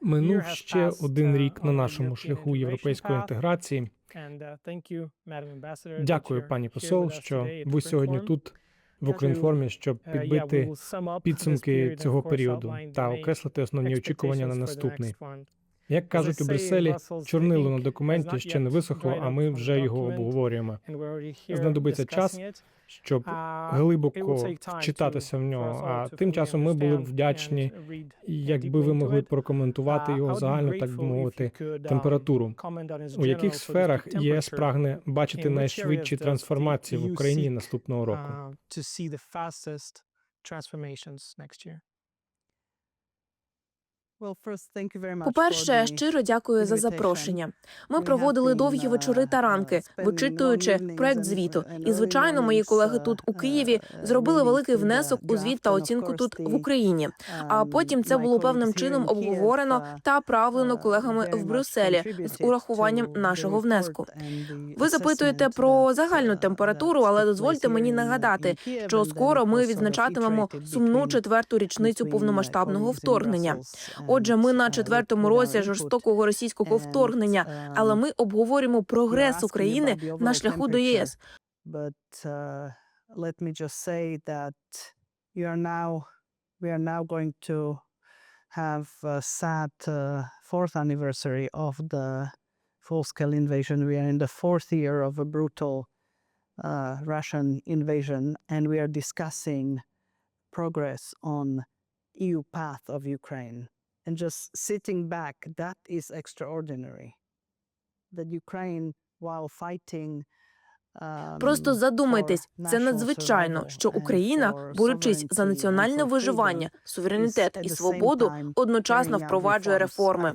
Минув ще один рік на нашому шляху європейської інтеграції. Дякую, пані посол, що ви сьогодні тут в Українформі, щоб підбити підсумки цього періоду та окреслити основні очікування на наступний. Як кажуть у Брюсселі, чорнило на документі ще не висохло, а ми вже його обговорюємо. Знадобиться час, щоб глибоко вчитатися в нього. А тим часом ми були б вдячні, якби ви могли прокоментувати його загальну, так би мовити, температуру. У яких сферах ЄС прагне бачити найшвидші трансформації в Україні наступного року? По-перше, щиро дякую за запрошення. Ми проводили довгі вечори та ранки, вичитуючи проект звіту. І звичайно, мої колеги тут у Києві зробили великий внесок у звіт та оцінку тут в Україні. А потім це було певним чином обговорено та правлено колегами в Брюсселі з урахуванням нашого внеску. Ви запитуєте про загальну температуру, але дозвольте мені нагадати, що скоро ми відзначатимемо сумну четверту річницю повномасштабного вторгнення. Отже, ми на четвертому році жорстокого російського вторгнення, але ми обговорюємо прогрес України на шляху до ЄС. Uh, we are now going to have a sad uh, fourth anniversary of the full-scale invasion. We are in the fourth year of a brutal uh, Russian invasion, and we are discussing progress on EU path of Ukraine. And just sitting back, that is extraordinary. That Ukraine, while fighting Просто задумайтесь, це надзвичайно, що Україна, борючись за національне виживання, суверенітет і свободу, одночасно впроваджує реформи.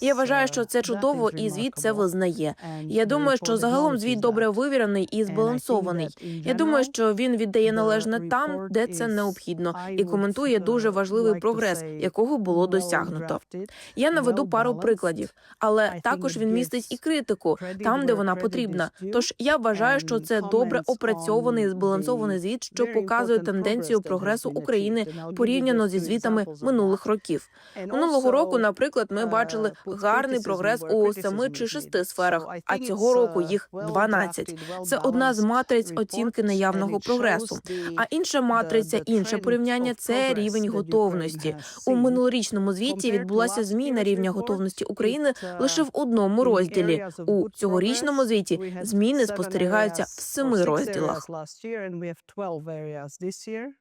Я вважаю, uh, що це чудово, і звіт це визнає. Я думаю, що загалом звіт добре вивірений і збалансований. Я думаю, що він віддає належне там, де це необхідно, і коментує дуже uh, важливий прогрес, якого було досягнуто. Я наведу пару прикладів, але також він містить і критику там, де вона потрібна. Тож я вважаю, що це добре опрацьований збалансований звіт, що показує тенденцію прогресу України порівняно зі звітами минулих років. Минулого року, наприклад, ми бачили uh, гарний прогрес у семи чи шести сферах, а цього року їх well 12. Це одна з матриць оцінки наявного прогресу. А інша матриця, інше порівняння це рівень готовності. У минулорічному звіті відбулася зміна рівня готовності України uh, лише в одному розділі. У цьогорічному звіті зміни seven спостерігаються в areas or семи six розділах. areas last year, and we have 12 areas this year.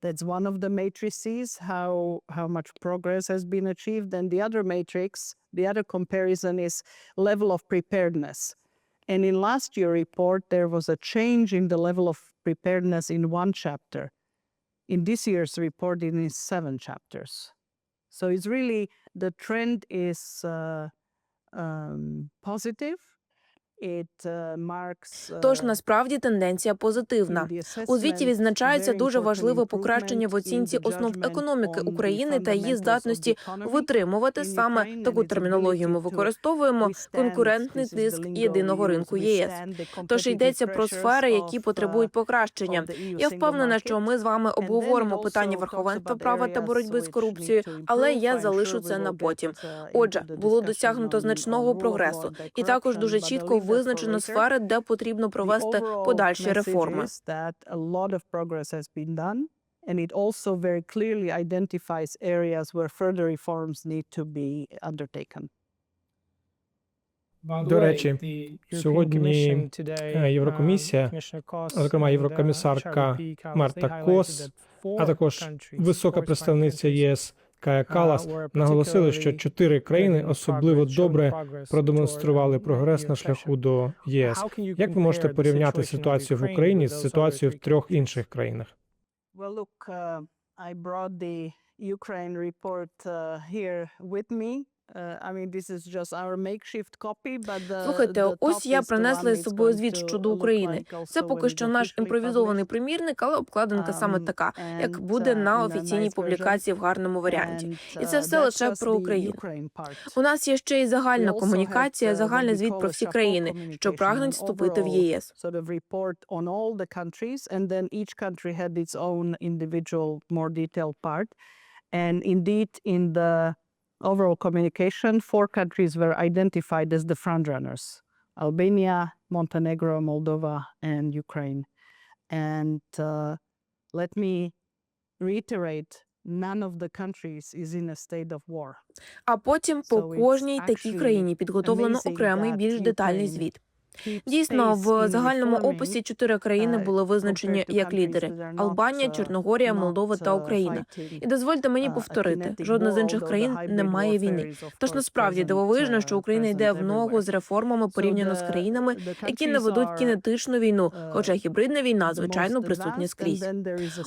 That's one of the matrices, how how much progress has been achieved. And the other matrix, the other comparison is level of preparedness. And in last year report, there was a change in the level of preparedness in one chapter. In this year's report, it is seven chapters. So it's really the trend is uh, um, positive. Uh. Тож uh, насправді тенденція позитивна. У звіті відзначається дуже важливе покращення в оцінці основ економіки України та її здатності витримувати саме таку термінологію. Ми використовуємо конкурентний тиск єдиного ринку ЄС. Тож йдеться про сфери, які потребують покращення. Я впевнена, що ми з вами обговоримо питання верховенства права та боротьби з корупцією, але я залишу це на потім. Отже, було досягнуто значного прогресу, і також дуже чітко визначено сфери, де потрібно провести подальші реформи. And it also very clearly identifies areas where further reforms need to be undertaken. До речі, сьогодні е, Єврокомісія, зокрема єврокомісарка Марта Кос, а також висока представниця ЄС Кая Калас наголосили, що чотири країни особливо добре продемонстрували прогрес на шляху до ЄС. Як ви можете порівняти ситуацію в Україні з ситуацією в трьох інших країнах? Юкрейн I brought the Ukraine report uh, here with me. Uh, I mean, this is just our makeshift copy, but the, Слухайте, the ось я принесла із it's собою звіт щодо України. Це поки що наш імпровізований примірник, але обкладинка саме Um, така, як буде uh, на офіційній публікації в гарному варіанті. І це uh, все лише про Україну. У нас є ще й загальна комунікація, uh, загальний звіт про всі країни, що прагнуть вступити в ЄС. And indeed, in the overall communication, four countries were identified as the frontrunners Albania, Montenegro, Moldova, and Ukraine. And uh, let me reiterate none of the countries is in a state of war. А потім по So it's кожній такій actually країні підготовлено amazing окремий that більш детальний Ukraine звіт. Дійсно, в загальному описі чотири країни були визначені як лідери: Албанія, uh, Чорногорія, Молдова та uh, Україна. І дозвольте мені uh, повторити, жодна з інших країн не має війни. Тож насправді дивовижно, що Україна йде в ногу з реформами порівняно з країнами, які не ведуть кінетичну війну, хоча гібридна війна звичайно присутня скрізь.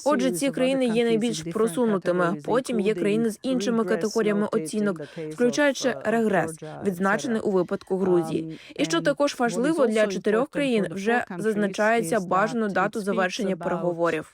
Отже, ці країни є найбільш просунутими. Потім є країни з іншими категоріями оцінок, включаючи регрес, відзначений у випадку Грузії. Um, І що також what важливо для чотирьох країн, вже зазначається бажану дату завершення переговорів.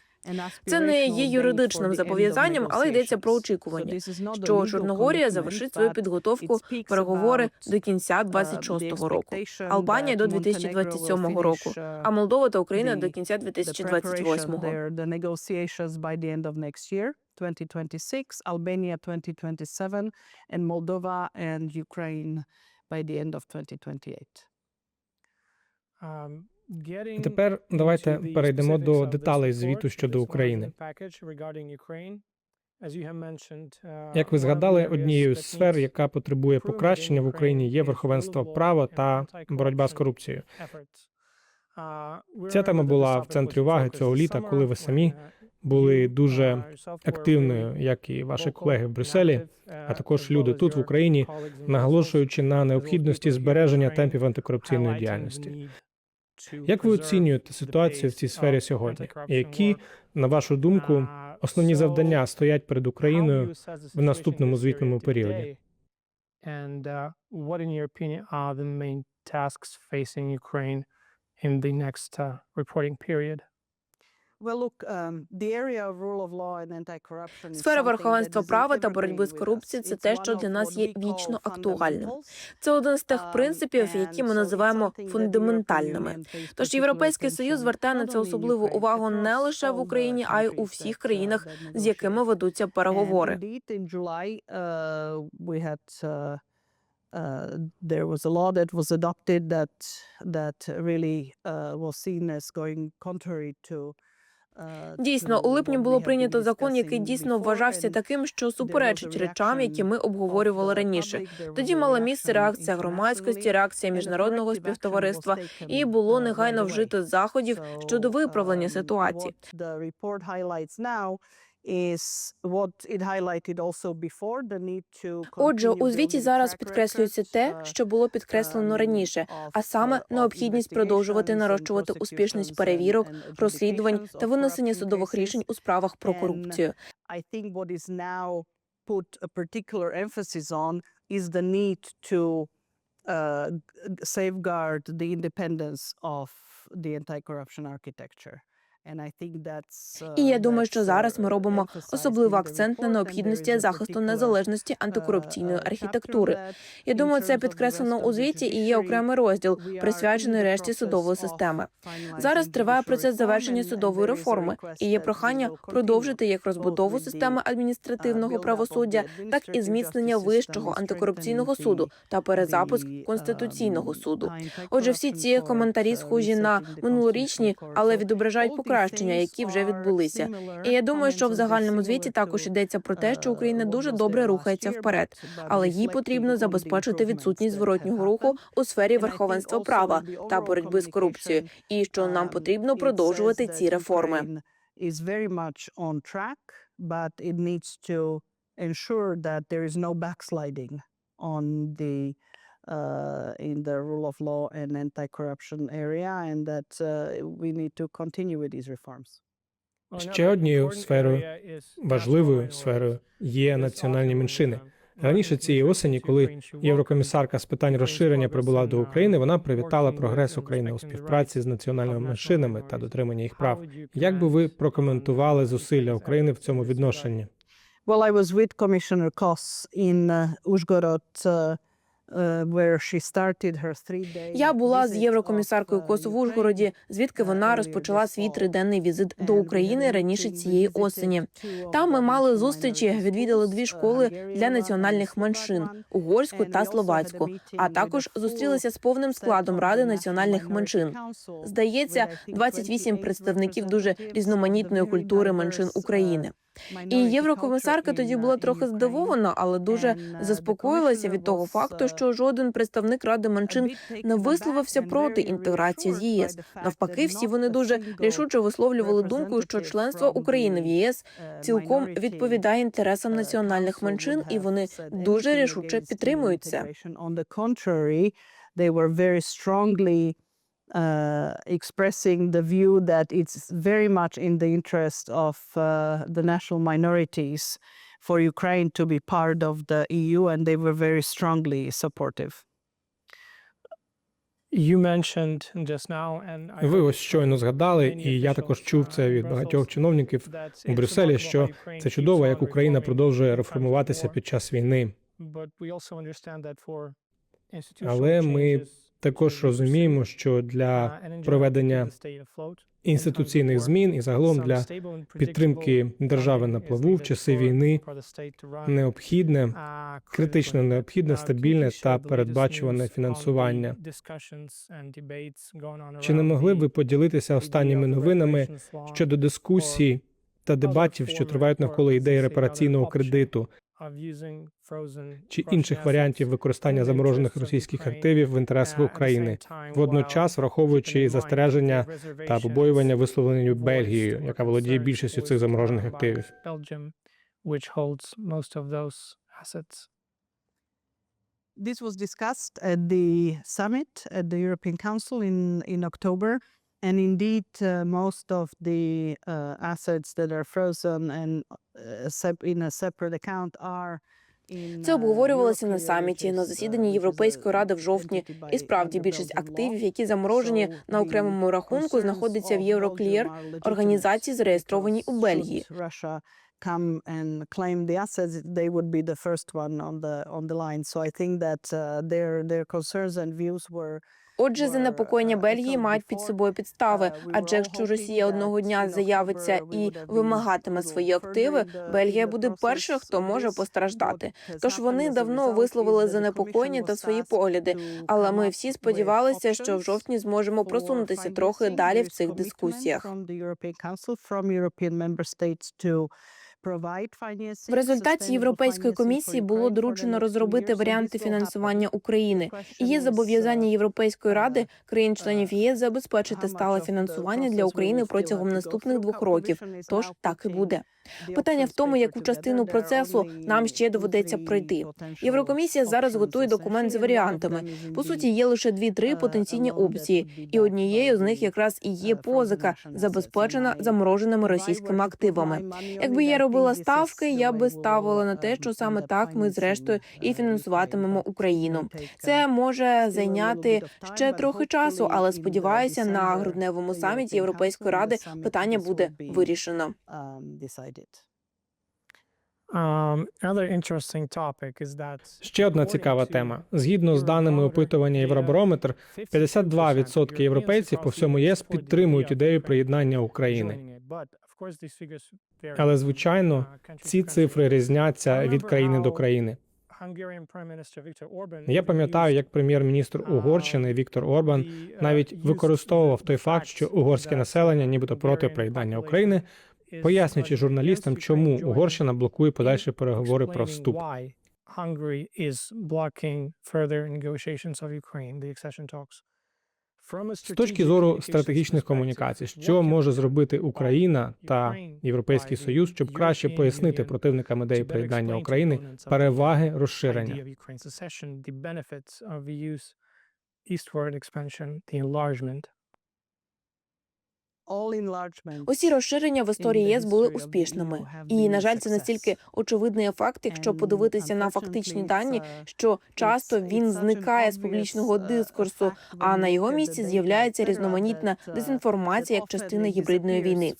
Це не є юридичним зобов'язанням, але йдеться про очікування, що Чорногорія завершить свою підготовку переговори до кінця uh, the 26-го року. Албанія до Montenegro will 2027 року, uh, а Молдова та Україна до кінця the 2028. preparation there, the negotiations by the end of next year, 2026, Albania 2027, and Moldova and Ukraine by the end of 2028. Тепер давайте перейдемо до деталей звіту щодо України. Як ви згадали, однією з сфер, яка потребує покращення в Україні, є верховенство права та боротьба з корупцією. Ця тема була в центрі уваги цього літа, коли ви самі були дуже активною, як і ваші колеги в Брюсселі, а також люди тут в Україні, наголошуючи на необхідності збереження темпів антикорупційної діяльності. Як ви оцінюєте ситуацію в цій сфері сьогодні? Які, на вашу думку, основні завдання стоять перед Україною в наступному звітному періоді? And uh, what, in your opinion? Сфера верховенства права та боротьби з корупцією це те, що для нас є вічно актуальним. Це один з тих Um, принципів, які ми називаємо фундаментальними. Тож Європейський Союз звертає на це особливу увагу не лише в Україні, а й у всіх uh, країнах, з якими ведуться переговори. uh, uh, uh, there was a law that was adopted that that really uh, was seen as going contrary to. Uh, Дійсно, у липні було прийнято закон, який дійсно вважався таким, що суперечить речам, які ми обговорювали раніше. Тоді мала місце реакція громадськості, реакція міжнародного співтовариства, і було негайно вжито заходів щодо виправлення um, ситуації. Отже, у звіті зараз підкреслюється те, uh, що було підкреслено um, раніше, а саме uh, необхідність продовжувати нарощувати успішність перевірок, розслідувань та винесення судових рішень у справах про корупцію. Uh, safeguard the independence of the anti-corruption architecture. Uh, І я думаю, що зараз ми uh, робимо особливий акцент на необхідності захисту незалежності uh, антикорупційної uh, архітектури. Я думаю, це підкреслено у звіті і є окремий розділ, присвячений решті судової системи. Зараз триває процес завершення судової реформи, і є прохання продовжити як розбудову системи uh, адміністративного правосуддя, так і зміцнення вищого антикорупційного суду та перезапуск конституційного суду. Отже, всі ці коментарі uh, схожі на минулорічні, але відображають these покращення, які вже відбулися. І я думаю, що в загальному звіті також йдеться про те, що uh, Україна дуже добре рухається вперед, але їй потрібно забезпечити відсутність зворотнього руху у сфері верховенства права та боротьби з корупцією, і що нам um, потрібно продовжувати ці реформи. Is very much on track, but it needs to ensure that there is no backsliding on the uh, in the rule of law and anti-corruption area, and that uh, we need to continue with these reforms. Ще однією сферою, важливою сферою є національні меншини. Раніше цієї осені, коли Єврокомісарка з питань розширення прибула до України, вона привітала прогрес України у співпраці з національними меншинами та дотримання їх прав. Як би ви прокоментували зусилля України в цьому відношенні? Well, I was with Commissioner Koss in uh, Uzhgorod uh, three-day Я була з єврокомісаркою uh, Косу в Ужгороді, звідки вона розпочала свій триденний візит до України раніше цієї осені. Там ми мали зустрічі, відвідали дві uh, школи для національних меншин угорську та словацьку. А також зустрілися з повним складом Ради національних меншин. Здається, with, I 28 28 представників дуже різноманітної культури меншин uh, України. І єврокомісарка тоді була uh, трохи здивована, але дуже uh, заспокоїлася від того факту, uh, що жоден представник Ради меншин не висловився проти інтеграції з ЄС. Навпаки, всі вони дуже рішуче висловлювали думку, що членство України в єС цілком відповідає інтересам національних меншин, і вони дуже рішуче підтримують це. Uh, expressing the view that it's very much in the interest of uh, the national minorities for Ukraine to be part of the EU, and they were very strongly supportive. You mentioned just now, and I Ви ось щойно згадали, і я також чув uh, це від багатьох чиновників у Брюсселі, що це чудово, як Україна продовжує реформуватися під час війни. But we also understand that for institutional Але ми Також розуміємо, що для проведення інституційних змін і загалом для підтримки держави на плаву в часи війни необхідне, критично необхідне, стабільне та передбачуване фінансування. Чи не могли б ви поділитися останніми новинами щодо дискусій та дебатів, що тривають навколо ідеї репараційного кредиту чи інших варіантів використання заморожених російських активів в інтересах uh, України, водночас враховуючи застереження та побоювання, висловлені Бельгією, яка володіє більшістю цих заморожених uh, активів. This was discussed at the summit at the European Council in, in October. And indeed, uh, most of the uh, assets that are frozen and uh, in a separate account are Це uh, обговорювалося на саміті на uh, засіданні Європейської ради в жовтні. І справді більшість активів, які заморожені на окремому рахунку, знаходяться в legitimate організації, зареєстрованій у Бельгії. come and claim the assets, they would be the first one on the on the line. So I think that uh, their their concerns and views were Отже, занепокоєння uh, Бельгії мають під собою підстави. Uh, Адже якщо Росія одного дня заявиться і вимагатиме свої активи, Бельгія буде першою, хто може постраждати. Тож вони давно висловили занепокоєння та свої погляди. Але ми всі сподівалися, що в жовтні зможемо просунутися трохи далі в цих дискусіях. В результаті Європейської комісії було доручено розробити варіанти фінансування. України. І є зобов'язання Європейської ради uh, країн-членів ЄС забезпечити стале фінансування для України протягом наступних двох років. Тож так і буде. Питання в тому, яку частину процесу нам ще доведеться пройти. Єврокомісія зараз готує документ з варіантами. По суті, є лише дві-три uh, потенційні опції, і однією з них якраз і є uh, позика, забезпечена замороженими російськими активами. Якби я робила ставки, я би ставила на те, що саме так ми зрештою і фінансуватимемо Україну. Це може зайняти ще трохи часу, але сподіваюся, на грудневому саміті Європейської ради питання буде вирішено. Ще одна цікава тема. Згідно з даними опитування Євробарометр, 52% європейців по всьому єС підтримують ідею приєднання України. Але, звичайно, ці цифри різняться від країни до країни. Я пам'ятаю, як прем'єр-міністр Угорщини Віктор Орбан навіть використовував той факт, що угорське населення, нібито проти приєднання України, пояснюючи журналістам, чому Угорщина блокує подальші переговори про вступ. Hungary is blocking further negotiations of Ukraine, the accession talks. З точки зору стратегічних комунікацій, що може зробити Україна та Європейський Союз, щоб краще пояснити противникам ідеї приєднання України переваги розширення? the enlargement. Усі розширення в історії ЄС були успішними, і на жаль, це настільки очевидний ефект, якщо подивитися на фактичні дані, що часто він зникає з публічного дискурсу, а на його місці з'являється різноманітна дезінформація як частина гібридної війни.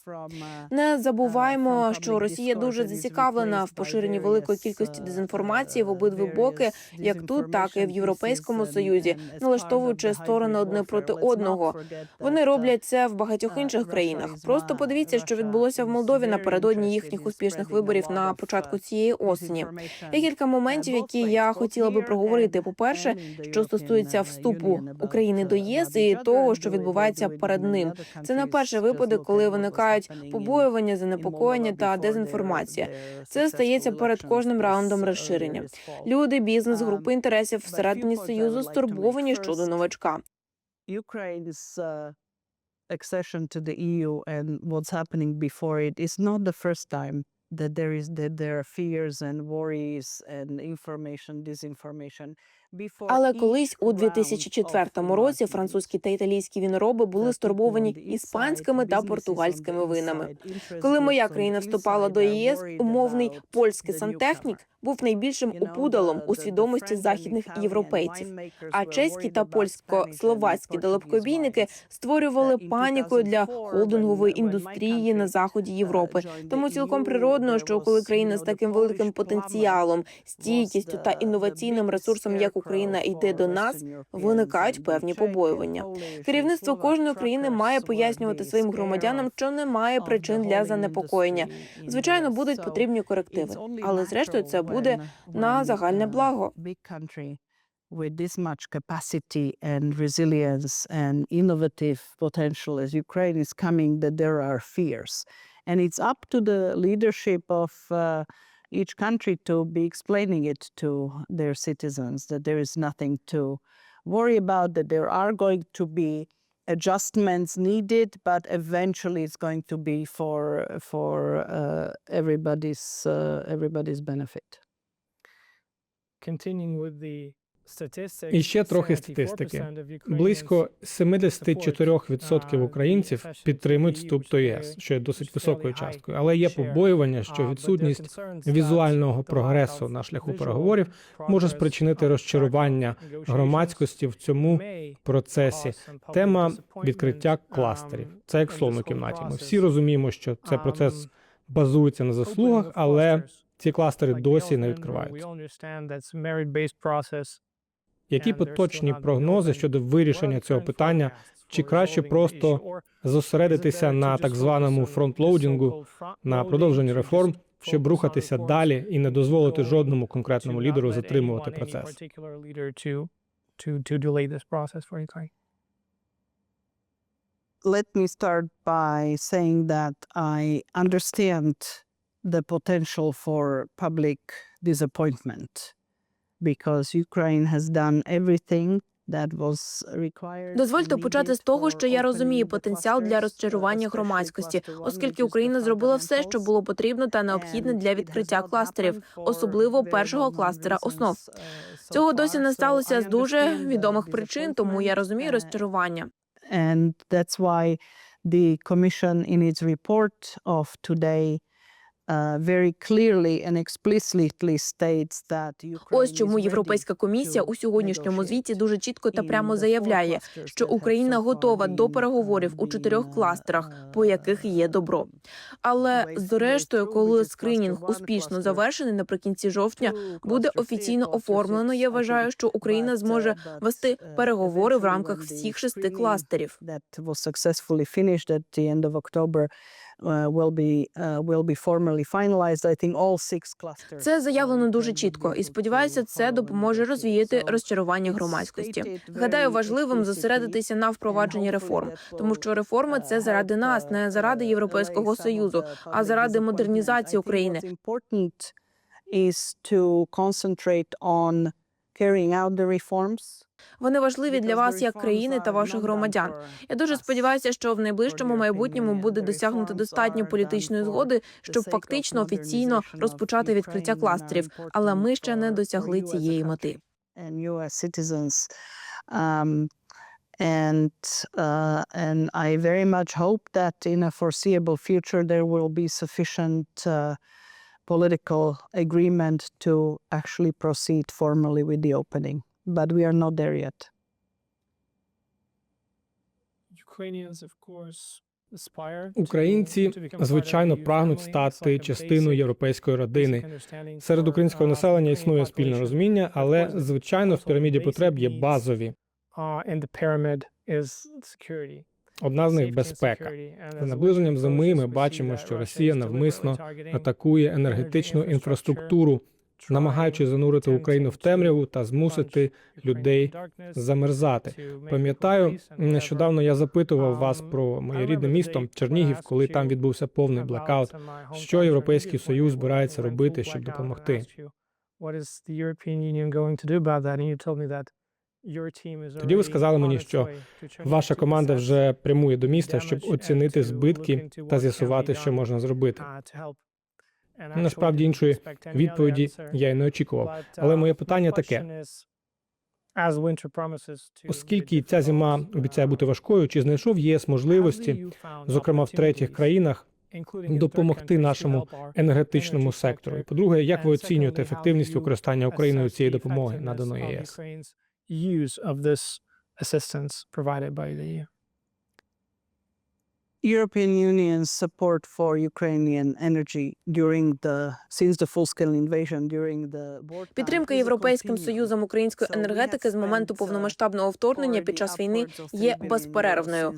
Не забуваємо, що Росія дуже зацікавлена в поширенні великої кількості дезінформації в обидві боки, як тут, так і в Європейському Союзі, налаштовуючи сторони одне проти одного. Вони роблять це в багатьох інших країнах. Просто подивіться, що відбулося в Молдові напередодні їхніх успішних виборів на початку цієї осені. Є кілька моментів, які я хотіла би проговорити. По перше, що стосується вступу України до ЄС і того, що відбувається перед ним. Це не перший випадок, коли виникають побоювання, занепокоєння та дезінформація. Це стається перед кожним раундом розширення. Люди, бізнес, групи інтересів всередині союзу стурбовані щодо новачка. Ukraine's uh, accession to the EU and what's happening before it is not the first time that there is that there are fears and worries and information disinformation. Але колись у round 2004 of році французькі та італійські вінороби були стурбовані іспанськими та португальськими винами. Коли моя країна вступала до ЄС, умовний польський сантехнік. Був найбільшим опудалом у свідомості західних європейців. А чеські та польсько-словацькі далекобійники створювали паніку для холдингової індустрії на заході uh, Європи. Тому цілком природно, що коли країна з таким великим потенціалом, стійкістю та інноваційним ресурсом, як Україна йде до нас, виникають певні побоювання. Керівництво кожної країни має пояснювати своїм громадянам, що немає причин для занепокоєння. Звичайно, будуть потрібні корективи, але зрештою це буде when- на when, загальне uh, благо. big country with this much capacity and resilience and innovative potential as Ukraine is coming, that there are fears. And it's up to the leadership of uh, each country to be explaining it to their citizens that there is nothing to worry about, that there are going to be adjustments needed, but eventually it's going to be for for uh, everybody's uh, everybody's benefit. Continuing with the І ще трохи статистики. Близько 74% uh, українців підтримують вступ до ЄС, що є досить високою часткою. Але є побоювання, що відсутність візуального прогресу на шляху переговорів може спричинити розчарування громадськості в цьому процесі. Тема відкриття um, кластерів. Це як слон у кімнаті. Ми всі розуміємо, що цей процес Um, базується на заслугах, але ці кластери досі не відкриваються. Які поточні прогнози щодо вирішення цього питання? Чи краще просто Зосередитися на так званому фронтлоудінгу, на продовженні реформ, щоб рухатися далі і не дозволити жодному конкретному лідеру затримувати процес. let me start by saying that I understand the potential for public disappointment because Ukraine has done everything that was required. Дозвольте почати з того, що я розумію потенціал для uh, розчарування громадськості, оскільки Україна зробила все, що було потрібно та необхідне для відкриття кластерів, особливо першого кластера основ. uh, Цього досі не сталося з дуже відомих причин, тому я розумію uh, розчарування. And that's why the Commission, in its report of today, Ось чому Європейська комісія у сьогоднішньому звіті дуже чітко та прямо заявляє, що Україна готова до переговорів у чотирьох кластерах, uh, по яких є добро. Але зрештою, коли скринінг успішно завершений наприкінці жовтня, буде офіційно оформлено. Я вважаю, що Україна зможе uh, вести uh, переговори в рамках всіх шести кластерів. that successfully finished at the end of October will be uh, will be formally Це заявлено uh, дуже чітко, і сподіваюся, це допоможе розвіяти розчарування громадськості. Гадаю, важливим зосередитися на впровадженні реформ, тому що реформи це uh, заради нас, uh, не заради uh, Європейського союзу, а заради модернізації України. is to concentrate on carrying out the reforms. Вони важливі для вас як країни та ваших громадян. Я дуже сподіваюся, що в найближчому майбутньому буде досягнуто достатньо політичної згоди, щоб фактично офіційно розпочати відкриття кластерів, але ми ще не досягли цієї мети. Um, and uh, and I very much hope that in a foreseeable future there will be sufficient uh, political agreement to actually proceed formally with the opening. But we are not there yet. Ukrainians, of course, aspire to- Українці, to become part of звичайно, прагнуть стати частиною європейської родини. Серед українського uh, населення Ukrainian існує спільне population. розуміння, але звичайно в піраміді потреб є базові. Uh. Одна з них безпека. За наближенням зими ми we see бачимо, that що Russia Росія навмисно атакує енергетичну energy infrastructure, інфраструктуру, намагаючись занурити Україну в темряву та змусити людей замерзати. Пам'ятаю, нещодавно я запитував вас про моє рідне місто Чернігів, коли там відбувся повний блекаут. Що Європейський Союз збирається робити, щоб допомогти? Тоді ви сказали мені, що Ваша команда вже прямує до міста, щоб оцінити збитки та з'ясувати, що можна зробити. Насправді іншої Відповіді я й не очікував. Але моє питання таке: оскільки ця зима обіцяє бути важкою, чи знайшов ЄС можливості, зокрема в третіх країнах, допомогти нашому енергетичному сектору? І по-друге, як ви оцінюєте ефективність використання Україною цієї допомоги, наданої ЄС? use of this assistance provided by the EU. European Union's support for Ukrainian energy during the since the full-scale invasion during the Підтримка Європейським. Союзом української енергетики з моменту uh, повномасштабного вторгнення під час війни є безперервною.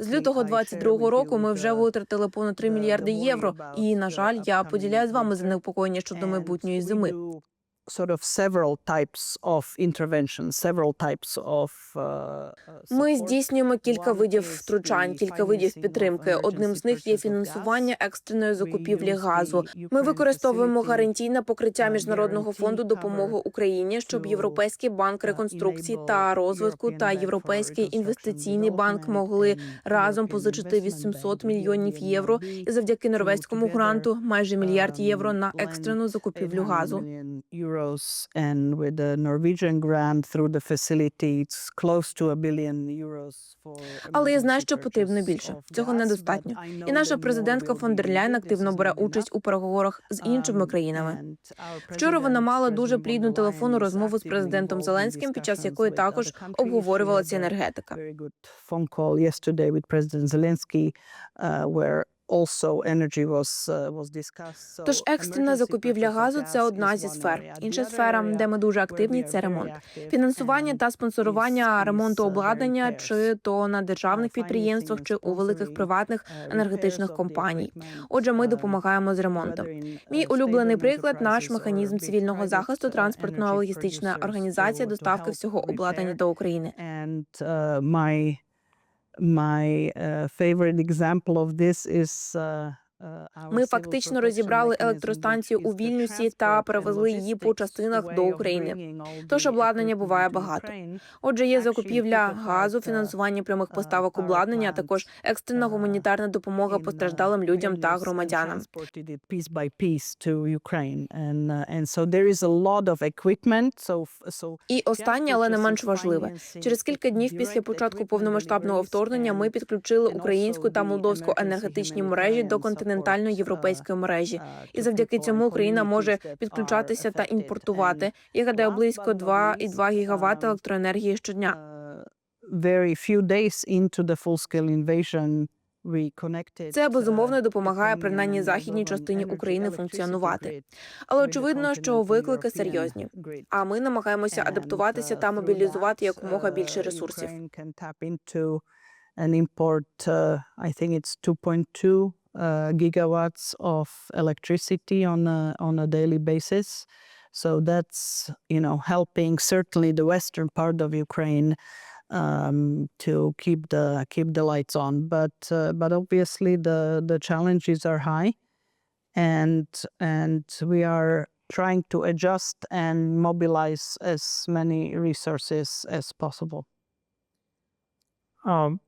З лютого 22-го року ми вже витратили понад 3 мільярди євро. І на жаль, я поділяю з вами занепокоєння щодо майбутньої зими. Sort of several types of interventions, several types of uh, Ми здійснюємо кілька видів втручань, кілька видів підтримки. Одним з них є фінансування екстреної закупівлі газу. Ми використовуємо гарантійне покриття uh, міжнародного фонду допомоги Україні, щоб Європейський банк uh, реконструкції та розвитку та Європейський інвестиційний банк могли разом позичити Investment 800 мільйонів євро, і завдяки норвезькому гранту майже мільярд євро um, на екстрену закупівлю газу. Euros, and with the Norwegian grant through the facility, it's close to a billion euros for Але я знаю, що потрібно більше. Цього недостатньо. І наша президентка фон дер Ляйн активно бере участь у переговорах з іншими Um, країнами. Вчора вона мала дуже плідну телефонну розмову з президентом Зеленським, під час якої також обговорювалася енергетика. Uh, Тож екстрена закупівля газу це одна зі сфер. Інша сфера, де ми дуже активні, це ремонт. Фінансування та спонсорування ремонту uh, обладнання, чи то на державних Uh, підприємствах, чи у великих приватних енергетичних компаній. Отже, ми допомагаємо з ремонтом. Мій улюблений приклад наш механізм цивільного захисту, транспортно логістична організація доставки всього обладнання до України. My uh, favorite example of this is uh, Ми фактично розібрали електростанцію у Вільнюсі та перевезли її по частинах до України. Тож обладнання буває багато. Отже, є закупівля газу, uh, фінансування прямих uh, поставок обладнання, а також екстрена uh, гуманітарна допомога постраждалим людям та громадянам. І останнє, але не менш важливе. Через кілька днів після початку повномасштабного вторгнення ми підключили українську та молдовську енергетичні мережі до humanitarian континентальної support, європейської мережі. uh, І завдяки цьому Україна може підключатися та імпортувати. Я гадаю, близько but not 2,2 least, гігават електроенергії щодня. uh, very few days into the full-scale invasion, Це uh, безумовно допомагає принаймні західній частині України функціонувати. Але очевидно, що виклики серйозні. А ми намагаємося адаптуватися uh, та мобілізувати якомога uh, більше ресурсів. Uh, I think it's 2.2 gigawatts of electricity on a, on a daily basis. So that's, you know, helping certainly the western part of Ukraine um, to keep the keep the lights on. But uh, but obviously the the challenges are high, and and we are trying to adjust and mobilize as many resources as possible. Um,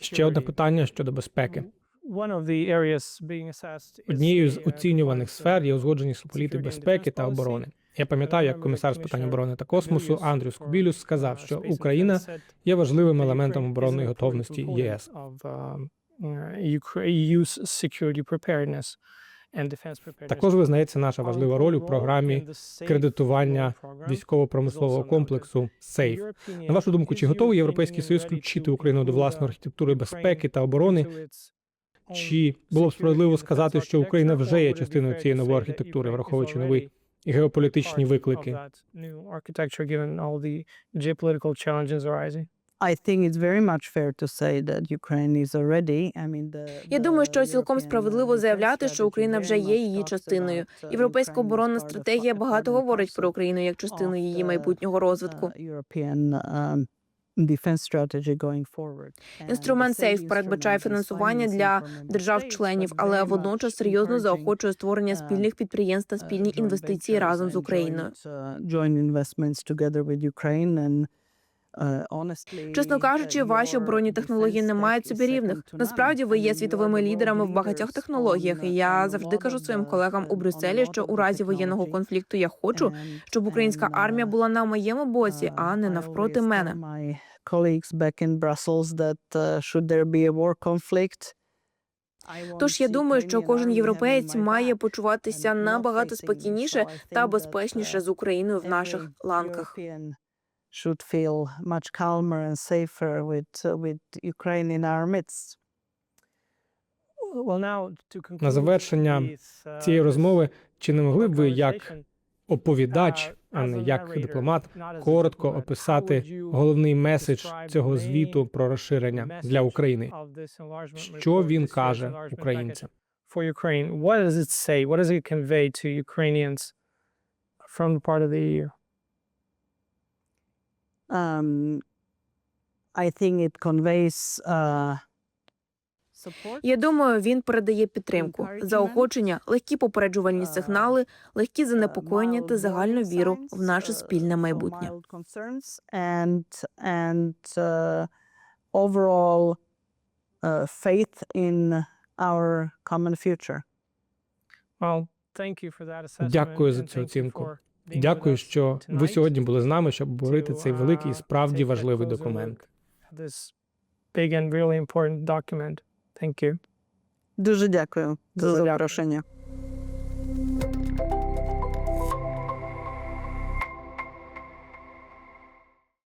Ще одне питання щодо безпеки. One of the areas being assessed is Однією з uh, оцінюваних сфер є uh, узгодженість політики безпеки та оборони. Я пам'ятаю, як комісар з питань оборони та космосу Андрюс Кубілюс сказав, що Україна є важливим елементом оборонної готовності ЄС. Також визнається наша важлива роль у програмі кредитування військово-промислового комплексу «Сейф». На вашу думку, чи готовий Європейський Союз включити Україну до власної архітектури безпеки та оборони? Чи було б справедливо сказати, що Україна вже є частиною цієї нової архітектури, враховуючи нові геополітичні виклики? I think it's very much fair to say that Ukraine is already, I mean, the, Я думаю, що цілком справедливо заявляти, що Україна вже є її частиною. uh, Європейська оборонна стратегія багато говорить про Україну як частину її майбутнього розвитку. uh, um, going forward. Інструмент SAFE передбачає фінансування для держав-членів, але водночас серйозно заохочує створення uh, спільних підприємств та спільні joint інвестиції разом з and Україною. Чесно кажучи, uh, ваші оборонні технології не мають собі рівних. Насправді, ви є світовими лідерами в багатьох технологіях. І я завжди кажу своїм колегам у Брюсселі, що у разі воєнного конфлікту я хочу, щоб українська армія uh, була на моєму боці, Uh, а не навпроти мене. Uh, Тож я думаю, що кожен європеєць має почуватися набагато спокійніше та безпечніше uh, з Україною в наших ланках. Should feel much calmer and safer with uh, with Ukraine in our midst. На завершення цієї розмови, чи не могли б ви як оповідач, а не як дипломат, коротко описати головний меседж цього звіту про розширення для України? Що він каже українцям? for Ukraine. What does it say? What does it convey to Ukrainians from the part of the EU? Um, I think it conveys uh, support. Я думаю, він передає підтримку, заохочення, легкі попереджувальні Uh, сигнали, легкі занепокоєння та загальну віру в наше uh, спільне майбутнє. mild concerns and and uh, overall uh, faith in our common future. Well, thank you for that assessment. Дякую за цю оцінку. І Дякую, що ви сьогодні були з нами, щоб обговорити цей великий і uh, справді важливий документ. Дуже дякую за запрошення.